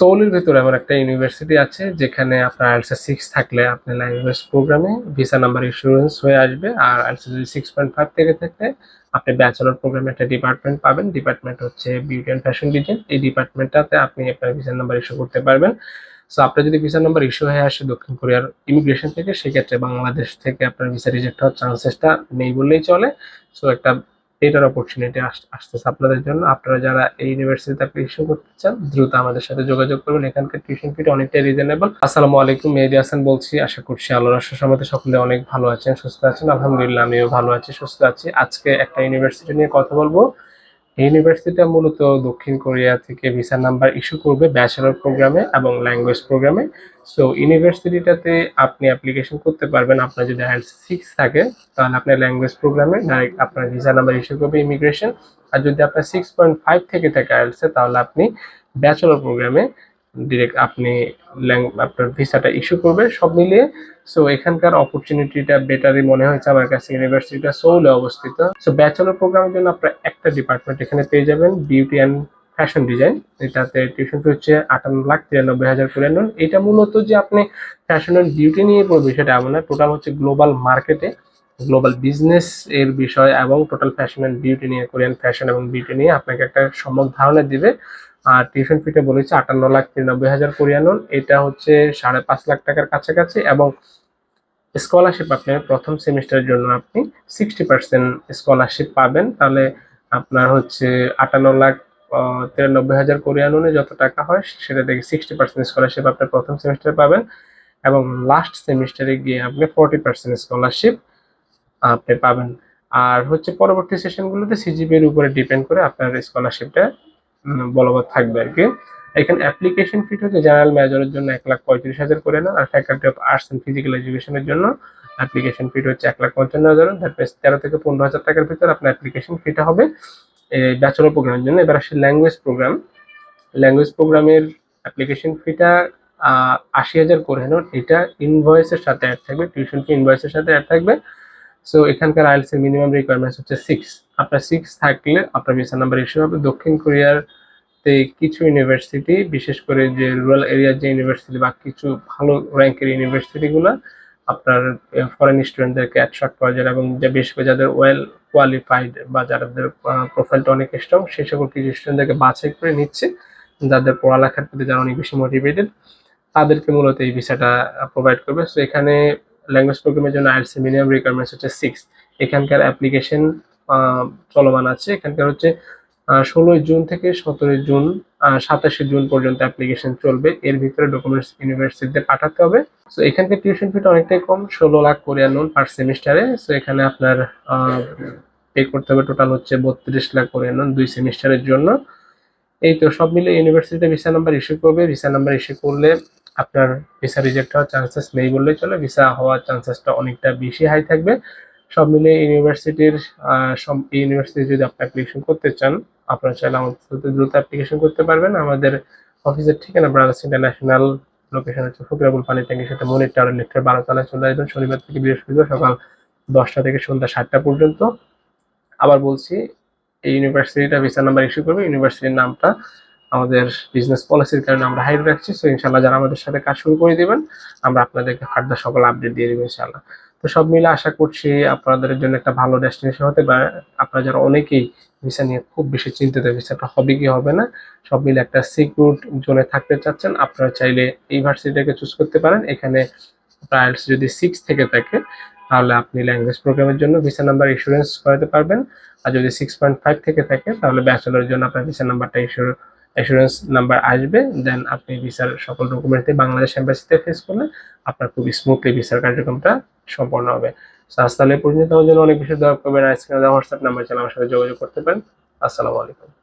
সৌলের ভিতরে আমার একটা ইউনিভার্সিটি আছে, যেখানে আপনার আইএলসে সিক্স থাকলে আপনি ল্যাঙ্গুয়েজ প্রোগ্রামে ভিসা নাম্বার ইন্স্যুরেন্স হয়ে আসবে, আর আইএলসে যদি সিক্স পয়েন্ট ফাইভ থেকে থাকে আপনি ব্যাচেলর প্রোগ্রামে একটা ডিপার্টমেন্ট পাবেন। ডিপার্টমেন্ট হচ্ছে বিউটি অ্যান্ড ফ্যাশন ডিজাইন এই ডিপার্টমেন্টটাতে আপনি আপনার ভিসা নাম্বার ইস্যু করতে পারবেন। সো আপনার যদি ভিসা নাম্বার ইস্যু হয়ে আসে দক্ষিণ কোরিয়ার ইমিগ্রেশন থেকে, সেক্ষেত্রে বাংলাদেশ থেকে আপনার ভিসা রিজেক্ট হওয়ার চান্সেসটা নেই বললেই চলে। সো একটা এটার অপরচুনিটি আসতেছে আপনাদের জন্য। আপনারা যারা এই ইউনিভার্সিটিতে অ্যাপ্লিকেশন করতে চান, দ্রুত আমাদের সাথে যোগাযোগ করবেন। এখানকার টিউশন ফিটা অনেকটাই রিজনেবল আসসালামু আলাইকুম, মেহেদি হাসান বলছি। আশা করছি আল্লাহ রাষ্ট্র সম্বন্ধে সকলে অনেক ভালো আছেন, সুস্থ আছেন। আলহামদুলিল্লাহ, আমিও ভালো আছি, সুস্থ আছি। আজকে একটা ইউনিভার্সিটি নিয়ে কথা বলব। ইউনিভার্সিটিটা মূলত দক্ষিণ কোরিয়া থেকে ভিসা নাম্বার ইস্যু করবে ব্যাচেলর প্রোগ্রামে এবং ল্যাঙ্গুয়েজ প্রোগ্রামে। সো ইউনিভার্সিটিটাতে আপনি অ্যাপ্লিকেশন করতে পারবেন। আপনার যদি আইএলস সিক্স থাকে, তাহলে আপনার ল্যাঙ্গুয়েজ প্রোগ্রামে ডাইরেক্ট আপনার ভিসা নাম্বার ইস্যু করবে ইমিগ্রেশন। আর যদি আপনার সিক্স পয়েন্ট ফাইভ থেকে থাকে আইএলসে তাহলে আপনি ব্যাচেলর প্রোগ্রামে ডিরেক্ট আপনি আপনার ভিসাটা ইস্যু করবে, সব মিলিয়ে সো এখানকার অপরচুনিটিটা বেটারই মনে হয়েছে আমার কাছে ইউনিভার্সিটিটা সৌলে অবস্থিত। সো ব্যাচেলর প্রোগ্রামের জন্য আপনার একটা ডিপার্টমেন্ট এখানে পেয়ে যাবেন বিউটি অ্যান্ড ফ্যাশন ডিজাইন এটাতে টিউশন ফি হচ্ছে আটান্ন লাখ তিরানব্বই হাজার করে নেন। এটা মূলত যে আপনি ফ্যাশন অ্যান্ড বিউটি নিয়ে পড়বে সেটা এমন না টোটাল হচ্ছে গ্লোবাল মার্কেটে গ্লোবাল বিজনেস এর বিষয় এবং টোটাল ফ্যাশন অ্যান্ড বিউটি নিয়ে কোরিয়ান ফ্যাশন এবং বিউটি নিয়ে আপনাকে একটা সম্যক ধারণা দিবে। আর টিউশন ফিটা বলেছে আটান্ন লাখ তিরানব্বই হাজার কোরিয়ানন এটা হচ্ছে সাড়ে পাঁচ লাখ টাকার কাছাকাছি এবং স্কলারশিপ আপনি প্রথম সেমিস্টারের জন্য আপনি সিক্সটি পার্সেন্ট স্কলারশিপ পাবেন। তাহলে আপনার হচ্ছে আটান্ন লাখ তিরানব্বই হাজার কোরিয়াননে যত টাকা হয় সেটা থেকে সিক্সটি পার্সেন্ট স্কলারশিপ আপনি প্রথম সেমিস্টারে পাবেন এবং লাস্ট সেমিস্টারে গিয়ে আপনি ফোরটি পার্সেন্ট স্কলারশিপ আপনি পাবেন। আর হচ্ছে পরবর্তী সেশনগুলোতে সিজিপি এর উপরে ডিপেন্ড করে আপনার স্কলারশিপটা বলবৎ থাকবে আর কি। এখানে অ্যাপ্লিকেশন ফিট হচ্ছে জেনারেল মেজরের জন্য এক লাখ পঁয়ত্রিশ হাজার করে নেন আর faculty of arts and physical এডুকেশনের জন্য অ্যাপ্লিকেশন ফিট হচ্ছে এক লাখ পঞ্চান্ন হাজার। তেরো থেকে পনেরো হাজার টাকার ভিতরে আপনার অ্যাপ্লিকেশন ফিটা হবে এই ব্যাচেলর প্রোগ্রামের জন্য। এবার আসে ল্যাঙ্গুয়েজ প্রোগ্রাম ল্যাঙ্গুয়েজ প্রোগ্রামের অ্যাপ্লিকেশন ফিটা আশি হাজার করে নেন এটা ইনভয়েসের সাথে অ্যাড থাকবে। টিউশন ফি ইনভয়েসের সাথে অ্যাড থাকবে। সো এখানকার আইএলস এর মিনিমাম রিকোয়ারমেন্টস হচ্ছে সিক্স আপনার সিক্স থাকলে আপনার ভিসা নাম্বার ইস্যু হবে। দক্ষিণ কোরিয়ার তে কিছু ইউনিভার্সিটি বিশেষ করে যে রুরাল এরিয়ার যে ইউনিভার্সিটি বা কিছু ভালো র্যাঙ্কের ইউনিভার্সিটিগুলো আপনার ফরেন স্টুডেন্টদেরকে অ্যাট্রাক্ট করা যায় এবং যে, বিশেষ করে যাদের ওয়েল কোয়ালিফাইড বা যাদের প্রোফাইলটা অনেক স্ট্রং সেই সকল কিছু স্টুডেন্টদেরকে বাছাই করে নিচ্ছে। যাদের পড়ালেখার প্রতি যারা অনেক বেশি মোটিভেটেড তাদেরকে মূলত এই ভিসাটা প্রোভাইড করবে। সো এখানে ল্যাঙ্গুয়েজ প্রোগ্রামের জন্য আইএলসি মিনিমাম রিকোয়ারমেন্টস হচ্ছে সিক্স এখানকার অ্যাপ্লিকেশন চলমান আছে। এখানকার হচ্ছে ষোলোই জুন থেকে সতেরোই জুন সাতাশে জুন পর্যন্ত অ্যাপ্লিকেশন চলবে। এর ভিতরে ডকুমেন্টস ইউনিভার্সিটিতে পাঠাতে হবে। সো এখানকার টিউশন ফিটা অনেকটাই কম, ষোলো লাখ কোরিয়ান লোন পার সেমিস্টারে সো এখানে আপনার পে করতে হবে টোটাল হচ্ছে বত্রিশ লাখ কোরিয়ান লোন দুই সেমিস্টারের জন্য। এই তো সব মিলে ইউনিভার্সিটিতে ভিসা নাম্বার ইস্যু করবে। ভিসা নাম্বার ইস্যু করলে আপনার ভিসা রিজেক্ট হওয়ার চান্সেস নেই বললেই চলে। ভিসা হওয়ার চান্সেসটা অনেকটা বেশি হাই থাকবে। সব মিলে ইউনিভার্সিটির ইউনিভার্সিটি যদি আপনি অ্যাপ্লিকেশন করতে চান, আপনারা চাইলে আমাদের সাথে দ্রুত অ্যাপ্লিকেশন করতে পারবেন। আমাদের অফিসের ঠিকানা ব্রাদার্স ইন্টারন্যাশনাল লোকেশন হচ্ছে ফকিরাবুল পানি ট্যাঙ্কের সাথে মনির টাওয়ার লিফটের বারো তলায় চলে আসবেন। শনিবার থেকে বৃহস্পতিবার সকাল দশটা থেকে সন্ধ্যা সাতটা পর্যন্ত। আবার বলছি, এই ইউনিভার্সিটিটা ভিসা নাম্বার ইস্যু করবে। ইউনিভার্সিটির নামটা আমাদের বিজনেস পলিসির কারণে আমরা হাইড রাখছি সো ইনশাল্লাহ যারা আমাদের সাথে কাজ শুরু করে দিবেন, আমরা আপনাদেরকে ফার্দার সকল আপডেট দিয়ে দেবো ইনশাল্লাহ তো সব মিলে আশা করছি আপনাদের জন্য একটা ভালো ডেস্টিনেশন হতে পারে। আপনারা যারা অনেকেই ভিসা নিয়ে খুব বেশি চিন্তিত ভিসাটা হবে কি হবে না, সব মিলে একটা সিকিউর জোনে থাকতে চাচ্ছেন, আপনারা চাইলে ইউনিভার্সিটিটাকে চুজ করতে পারেন। এখানে ট্রায়ালস যদি সিক্স থেকে থাকে, তাহলে আপনি ল্যাঙ্গুয়েজ প্রোগ্রামের জন্য ভিসা নাম্বার ইন্স্যুরেন্স করাতে পারবেন। আর যদি সিক্স পয়েন্ট ফাইভ থেকে থাকে, তাহলে ব্যাচেলরের জন্য আপনার ভিসা নাম্বারটা ইস্যুর অ্যাসুরেন্স নাম্বার আসবে দেন আপনি ভিসার সকল ডকুমেন্টে বাংলাদেশ এম্বাসিতে ফেস করলে আপনার খুব স্মুথলি ভিসার কার্যক্রমটা সম্পন্ন হবে। আজ তাহলে পর্যন্ত আমার জন্য অনেক বিষয় দরকার করবেন। আজকে হোয়াটসঅ্যাপ নাম্বার চাইলে আমার সাথে যোগাযোগ করতে পারেন। আসসালামু আলাইকুম।